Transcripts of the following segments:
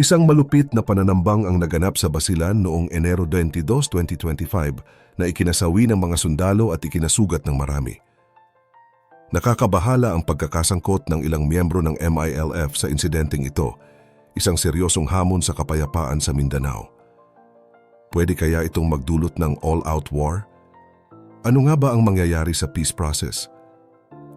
Isang malupit na pananambang ang naganap sa Basilan noong Enero 22, 2025 na ikinasawi ng mga sundalo at ikinasugat ng marami. Nakakabahala ang pagkakasangkot ng ilang miyembro ng MILF sa insidenteng ito, isang seryosong hamon sa kapayapaan sa Mindanao. Pwede kaya itong magdulot ng all-out war? Ano nga ba ang mangyayari sa peace process?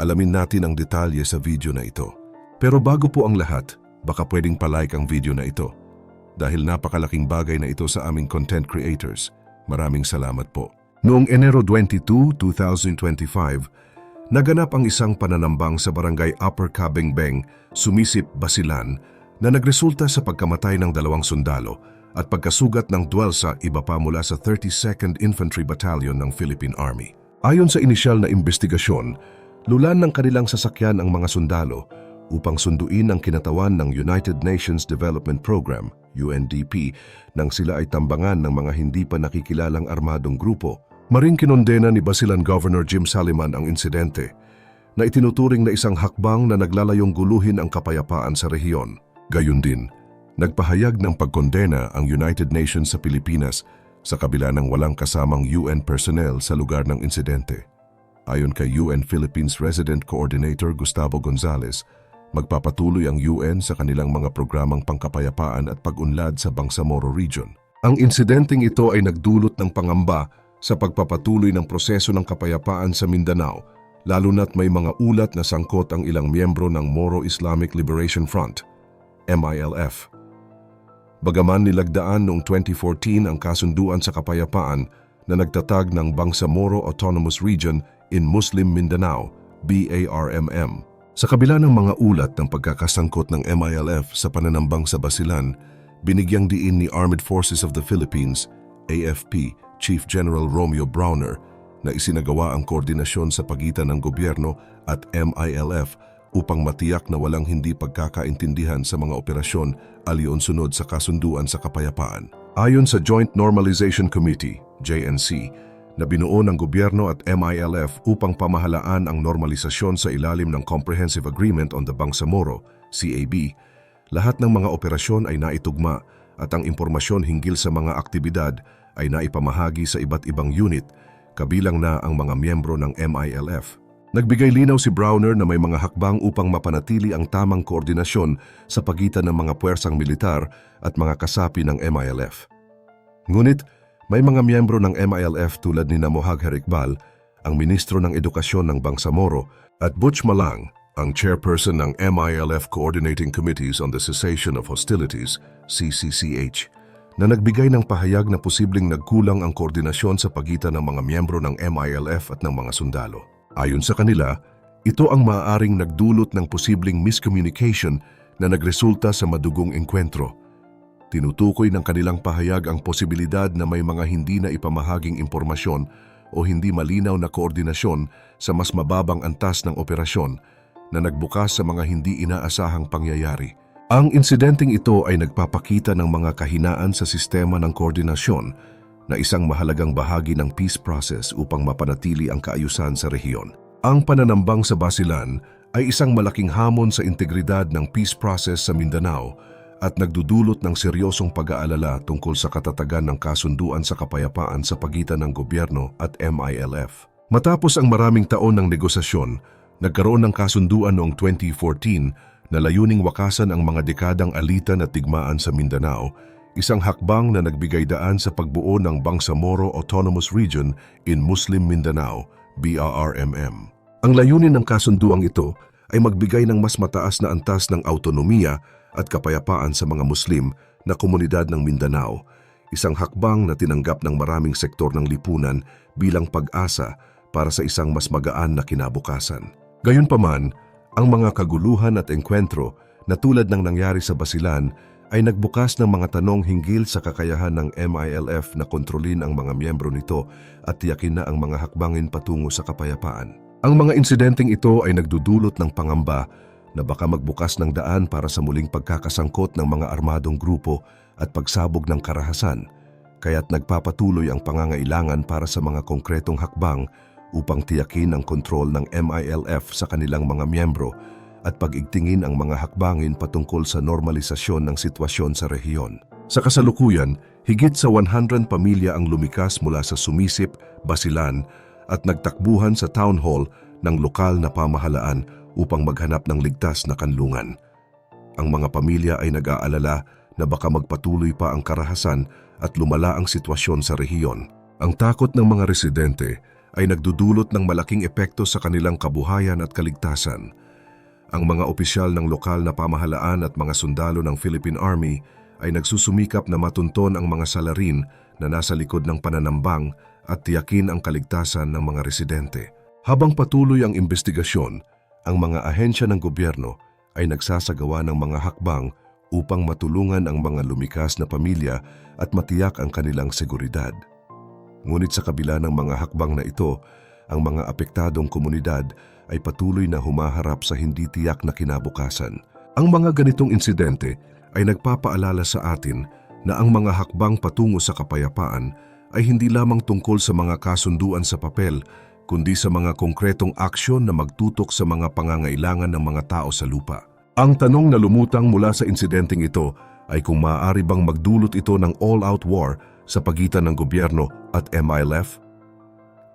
Alamin natin ang detalye sa video na ito. Pero bago po ang lahat, baka pwedeng palike ang video na ito. Dahil napakalaking bagay na ito sa aming content creators. Maraming salamat po. Noong Enero 22, 2025, naganap ang isang pananambang sa barangay Upper Kabingbeng, Sumisip, Basilan na nagresulta sa pagkamatay ng dalawang sundalo at pagkasugat ng dwelsa iba pa mula sa 32nd Infantry Battalion ng Philippine Army. Ayon sa inisyal na investigasyon, lulan ng kanilang sasakyan ang mga sundalo upang sunduin ang kinatawan ng United Nations Development Program, UNDP, nang sila ay tambangan ng mga hindi pa nakikilalang armadong grupo. Maring kinondena ni Basilan Governor Jim Saliman ang insidente na itinuturing na isang hakbang na naglalayong guluhin ang kapayapaan sa rehiyon. Gayun din, nagpahayag ng pagkondena ang United Nations sa Pilipinas sa kabila ng walang kasamang UN personnel sa lugar ng insidente. Ayon kay UN Philippines Resident Coordinator Gustavo Gonzales, magpapatuloy ang UN sa kanilang mga programang pangkapayapaan at pag-unlad sa Bangsamoro Region. Ang insidenteng ito ay nagdulot ng pangamba sa pagpapatuloy ng proseso ng kapayapaan sa Mindanao, lalo na't may mga ulat na sangkot ang ilang miyembro ng Moro Islamic Liberation Front, MILF. Bagaman nilagdaan noong 2014 ang kasunduan sa kapayapaan na nagtatag ng Bangsamoro Autonomous Region in Muslim Mindanao, BARMM. Sa kabila ng mga ulat ng pagkakasangkot ng MILF sa pananambang sa Basilan, binigyang diin ni Armed Forces of the Philippines, AFP, Chief General Romeo Browner, na isinagawa ang koordinasyon sa pagitan ng gobyerno at MILF upang matiyak na walang hindi pagkakaintindihan sa mga operasyon aliyon-sunod sa kasunduan sa kapayapaan. Ayon sa Joint Normalization Committee, JNC, na binuo ng gobyerno at MILF upang pamahalaan ang normalisasyon sa ilalim ng Comprehensive Agreement on the Bangsamoro, CAB, lahat ng mga operasyon ay naitugma at ang impormasyon hinggil sa mga aktibidad ay naipamahagi sa iba't ibang unit, kabilang na ang mga miyembro ng MILF. Nagbigay linaw si Browner na may mga hakbang upang mapanatili ang tamang koordinasyon sa pagitan ng mga puwersang militar at mga kasapi ng MILF. Ngunit, may mga miyembro ng MILF tulad ni Namohag Herikbal, ang Ministro ng Edukasyon ng Bangsamoro, at Butch Malang, ang chairperson ng MILF Coordinating Committees on the Cessation of Hostilities, CCCH, na nagbigay ng pahayag na posibleng nagkulang ang koordinasyon sa pagitan ng mga miyembro ng MILF at ng mga sundalo. Ayon sa kanila, ito ang maaaring nagdulot ng posibleng miscommunication na nagresulta sa madugong engkwentro. Tinutukoy ng kanilang pahayag ang posibilidad na may mga hindi na ipamahaging impormasyon o hindi malinaw na koordinasyon sa mas mababang antas ng operasyon na nagbukas sa mga hindi inaasahang pangyayari. Ang insidenteng ito ay nagpapakita ng mga kahinaan sa sistema ng koordinasyon na isang mahalagang bahagi ng peace process upang mapanatili ang kaayusan sa rehiyon. Ang pananambang sa Basilan ay isang malaking hamon sa integridad ng peace process sa Mindanao at nagdudulot ng seryosong pag-aalala tungkol sa katatagan ng kasunduan sa kapayapaan sa pagitan ng gobyerno at MILF. Matapos ang maraming taon ng negosasyon, nagkaroon ng kasunduan noong 2014 na layuning wakasan ang mga dekadang alitan at tigmaan sa Mindanao, isang hakbang na nagbigay daan sa pagbuo ng Bangsamoro Autonomous Region in Muslim Mindanao, BRRMM. Ang layunin ng kasunduang ito ay magbigay ng mas mataas na antas ng autonomiya at kapayapaan sa mga Muslim na komunidad ng Mindanao, isang hakbang na tinanggap ng maraming sektor ng lipunan bilang pag-asa para sa isang mas magaan na kinabukasan. Gayunpaman, ang mga kaguluhan at engkwentro na tulad ng nangyari sa Basilan ay nagbukas ng mga tanong hinggil sa kakayahan ng MILF na kontrolin ang mga miyembro nito at tiyakin na ang mga hakbangin patungo sa kapayapaan. Ang mga insidenteng ito ay nagdudulot ng pangamba na baka magbukas ng daan para sa muling pagkakasangkot ng mga armadong grupo at pagsabog ng karahasan, kaya't nagpapatuloy ang pangangailangan para sa mga konkretong hakbang upang tiyakin ang kontrol ng MILF sa kanilang mga miyembro at pag-igtingin ang mga hakbangin patungkol sa normalisasyon ng sitwasyon sa rehiyon. Sa kasalukuyan, higit sa 100 pamilya ang lumikas mula sa Sumisip, Basilan at nagtakbuhan sa town hall ng lokal na pamahalaan upang maghanap ng ligtas na kanlungan. Ang mga pamilya ay nag-aalala na baka magpatuloy pa ang karahasan at lumala ang sitwasyon sa rehiyon. Ang takot ng mga residente ay nagdudulot ng malaking epekto sa kanilang kabuhayan at kaligtasan. Ang mga opisyal ng lokal na pamahalaan at mga sundalo ng Philippine Army ay nagsusumikap na matunton ang mga salarin na nasa likod ng pananambang at tiyakin ang kaligtasan ng mga residente. Habang patuloy ang investigasyon, ang mga ahensya ng gobyerno ay nagsasagawa ng mga hakbang upang matulungan ang mga lumikas na pamilya at matiyak ang kanilang seguridad. Ngunit sa kabila ng mga hakbang na ito, ang mga apektadong komunidad ay patuloy na humaharap sa hindi tiyak na kinabukasan. Ang mga ganitong insidente ay nagpapaalala sa atin na ang mga hakbang patungo sa kapayapaan ay hindi lamang tungkol sa mga kasunduan sa papel, kundi sa mga konkretong aksyon na magtutok sa mga pangangailangan ng mga tao sa lupa. Ang tanong na lumutang mula sa insidenteng ito ay kung maaari bang magdulot ito ng all-out war sa pagitan ng gobyerno at MILF?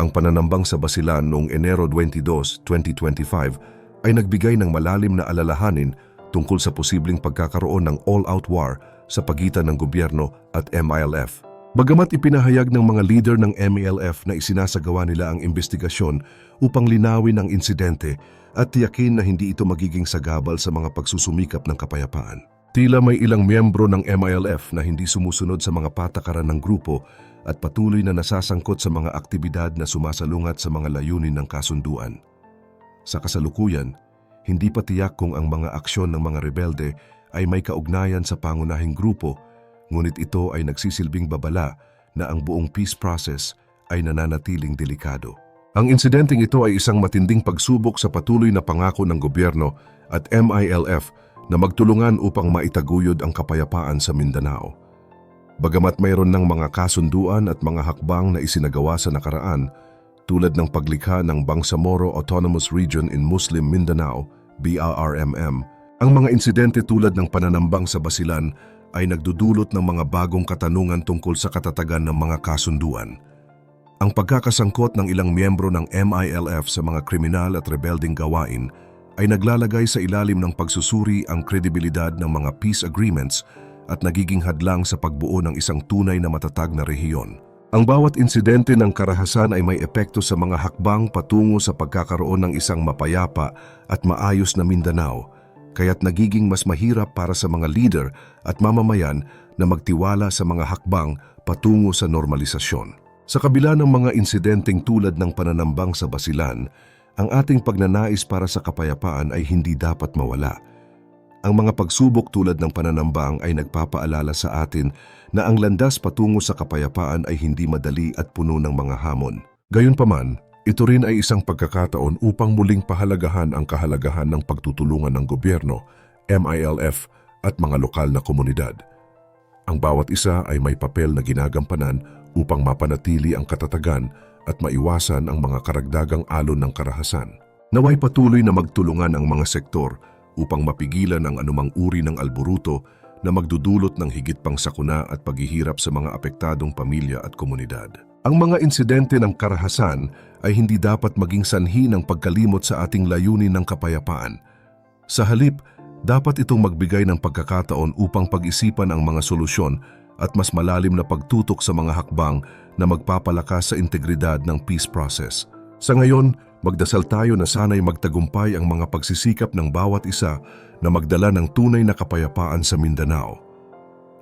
Ang pananambang sa Basilan noong Enero 22, 2025 ay nagbigay ng malalim na alalahanin tungkol sa posibleng pagkakaroon ng all-out war sa pagitan ng gobyerno at MILF. Bagamat ipinahayag ng mga leader ng MILF na isinasagawa nila ang investigasyon upang linawin ang insidente at tiyakin na hindi ito magiging sagabal sa mga pagsusumikap ng kapayapaan. Tila may ilang miyembro ng MILF na hindi sumusunod sa mga patakaran ng grupo at patuloy na nasasangkot sa mga aktibidad na sumasalungat sa mga layunin ng kasunduan. Sa kasalukuyan, hindi pa tiyak kung ang mga aksyon ng mga rebelde ay may kaugnayan sa pangunahing grupo, ngunit ito ay nagsisilbing babala na ang buong peace process ay nananatiling delikado. Ang insidenteng ito ay isang matinding pagsubok sa patuloy na pangako ng gobyerno at MILF na magtulungan upang maitaguyod ang kapayapaan sa Mindanao. Bagamat mayroon ng mga kasunduan at mga hakbang na isinagawa sa nakaraan, tulad ng paglikha ng Bangsamoro Autonomous Region in Muslim Mindanao, BRRMM, ang mga insidente tulad ng pananambang sa Basilan ay nagdudulot ng mga bagong katanungan tungkol sa katatagan ng mga kasunduan. Ang pagkakasangkot ng ilang miyembro ng MILF sa mga kriminal at rebelding gawain ay naglalagay sa ilalim ng pagsusuri ang kredibilidad ng mga peace agreements at nagiging hadlang sa pagbuo ng isang tunay na matatag na rehiyon. Ang bawat insidente ng karahasan ay may epekto sa mga hakbang patungo sa pagkakaroon ng isang mapayapa at maayos na Mindanao, kaya't nagiging mas mahirap para sa mga leader at mamamayan na magtiwala sa mga hakbang patungo sa normalisasyon. Sa kabila ng mga insidenteng tulad ng pananambang sa Basilan, ang ating pagnanais para sa kapayapaan ay hindi dapat mawala. Ang mga pagsubok tulad ng pananambang ay nagpapaalala sa atin na ang landas patungo sa kapayapaan ay hindi madali at puno ng mga hamon. Gayunpaman, ito rin ay isang pagkakataon upang muling pahalagahan ang kahalagahan ng pagtutulungan ng gobyerno, MILF at mga lokal na komunidad. Ang bawat isa ay may papel na ginagampanan upang mapanatili ang katatagan at maiwasan ang mga karagdagang alon ng karahasan. Naway patuloy na magtulungan ang mga sektor upang mapigilan ang anumang uri ng alburuto na magdudulot ng higit pang sakuna at paghihirap sa mga apektadong pamilya at komunidad. Ang mga insidente ng karahasan ay hindi dapat maging sanhi ng pagkalimot sa ating layunin ng kapayapaan. Sa halip, dapat itong magbigay ng pagkakataon upang pag-isipan ang mga solusyon at mas malalim na pagtutok sa mga hakbang na magpapalakas sa integridad ng peace process. Sa ngayon, magdasal tayo na sana'y magtagumpay ang mga pagsisikap ng bawat isa na magdala ng tunay na kapayapaan sa Mindanao.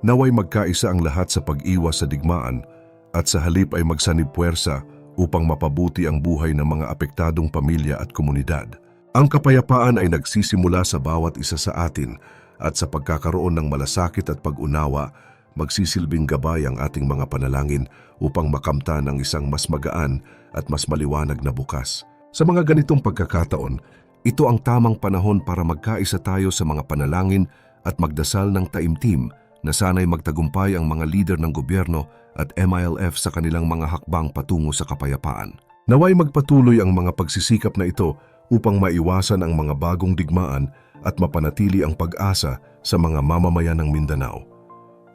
Naway magkaisa ang lahat sa pag-iwas sa digmaan at sa halip ay magsanib puwersa upang mapabuti ang buhay ng mga apektadong pamilya at komunidad. Ang kapayapaan ay nagsisimula sa bawat isa sa atin at sa pagkakaroon ng malasakit at pag-unawa, magsisilbing gabay ang ating mga panalangin upang makamtan ang isang mas magaan at mas maliwanag na bukas. Sa mga ganitong pagkakataon, ito ang tamang panahon para magkaisa tayo sa mga panalangin at magdasal ng taimtim na sana'y magtagumpay ang mga leader ng gobyerno at MILF sa kanilang mga hakbang patungo sa kapayapaan. Naway magpatuloy ang mga pagsisikap na ito upang maiwasan ang mga bagong digmaan at mapanatili ang pag-asa sa mga mamamayan ng Mindanao.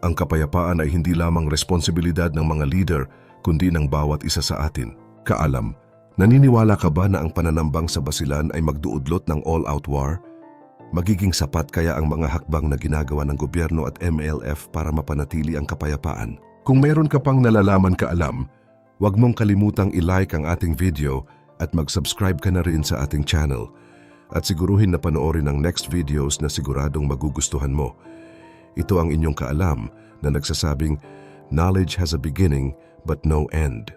Ang kapayapaan ay hindi lamang responsibilidad ng mga leader kundi ng bawat isa sa atin. Kaalam, naniniwala ka ba na ang pananambang sa Basilan ay magduudlot ng all-out war? Magiging sapat kaya ang mga hakbang na ginagawa ng gobyerno at MLF para mapanatili ang kapayapaan? Kung meron ka pang nalalaman kaalam, huwag mong kalimutang i-like ang ating video at mag-subscribe ka na rin sa ating channel. At siguruhin na panoorin ang next videos na siguradong magugustuhan mo. Ito ang inyong kaalam na nagsasabing, Knowledge has a beginning but no end.